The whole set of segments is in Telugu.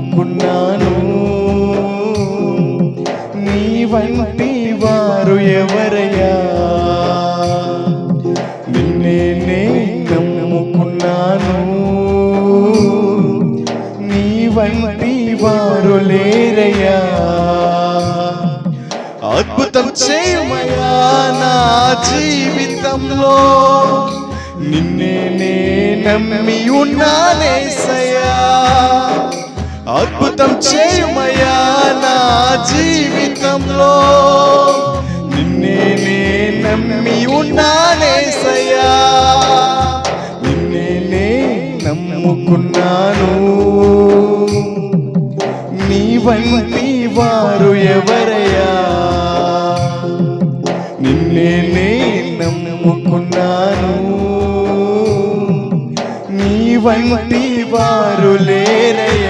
నమ్ముకున్నాను నీ వంటి వారు ఎవరయ్యా? నిన్నే నే నమ్ముకున్నాను. నీ వంటి వారు లేరయ్యా. అద్భుతం చేయమయా నా జీవితంలో. నిన్నే నే నమ్మి ఉన్నానేసయ్యా. అద్భుతం చేయమయా నా జీవితంలో. నిన్నే నే నమ్మి ఉన్నానేసయ్యా నిన్నే నే నమ్ముకున్నాను. నీ వంటి వారు ఎవరయ్యా? నిన్నే నే నమ్ముకున్నాను. నీ వంటి వారు లేరయ్యా.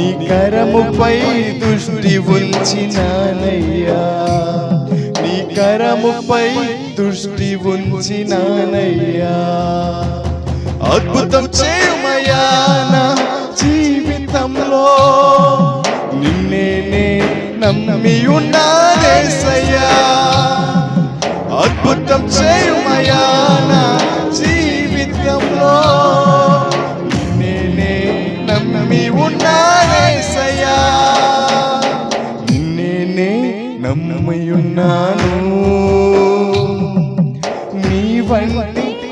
నీ కరముపై దృష్టి ఉంచినానయ్యా. నీ కరముపై దృష్టి ఉంచినానయ్యా. అద్భుతం చేయమయ్యా నా జీవితంలో. నిన్నే నే నమ్మి ఉన్నానేసయ్యా అద్భుతం చేయమయ్యా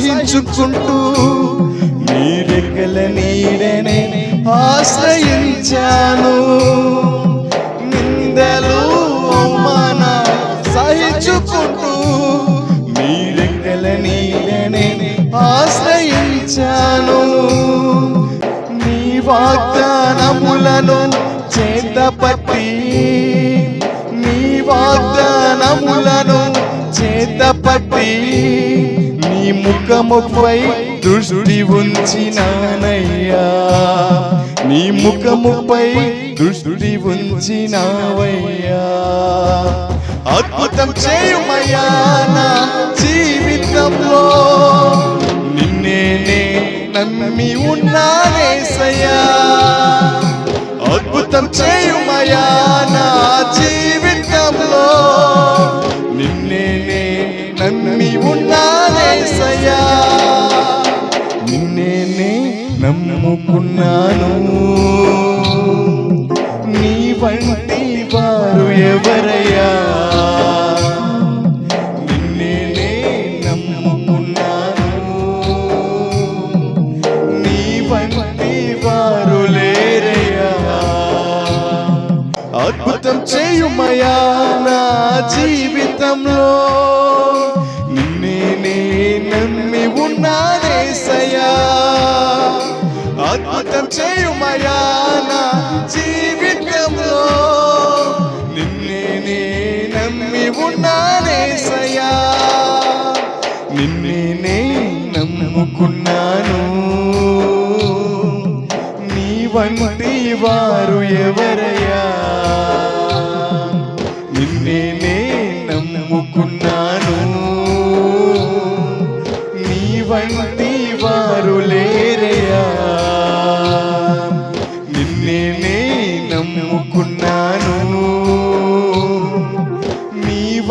సహించుకుంటూ నీరెక్కల నీడనే ఆశ్రయించాను. నిందలు మన సహించుకుంటూ నీరెక్కల నీడనే ఆశ్రయించాను. నీ వాగ్దానములను చేతపట్టి నీ వాగ్దానములను చేతపట్టి ముఖముపై దృష్టి ఉంచినానయ్యా. నీ ముఖముపై దృష్టి ఉంచినావయ్యా. అద్భుతం చేయుమయ్యా నా జీవితంలో. నిన్నేనే నమ్మి ఉన్నానేసయ్యా అద్భుతం చేయుమయ్యా నా జీవితంలో. నమ్ముకున్నాను నీ వంటి వారు ఎవరయ్యా? నిన్నే నమ్ముకున్నాను. నీ వంటి వారు లేరయ్యా. అద్భుతం చేయుమయా నా జీవితంలో. చేయుమయా నా జీవితంలో? నిన్నే నే నమ్మి ఉన్నానేసయ్యా నిన్నే నే నమ్ముకున్నాను. నీ వంటి వారు ఎవరయ్యా? నిన్నే నే నమ్ముకున్నాను. నీ వంటి వారు లేరయ్యా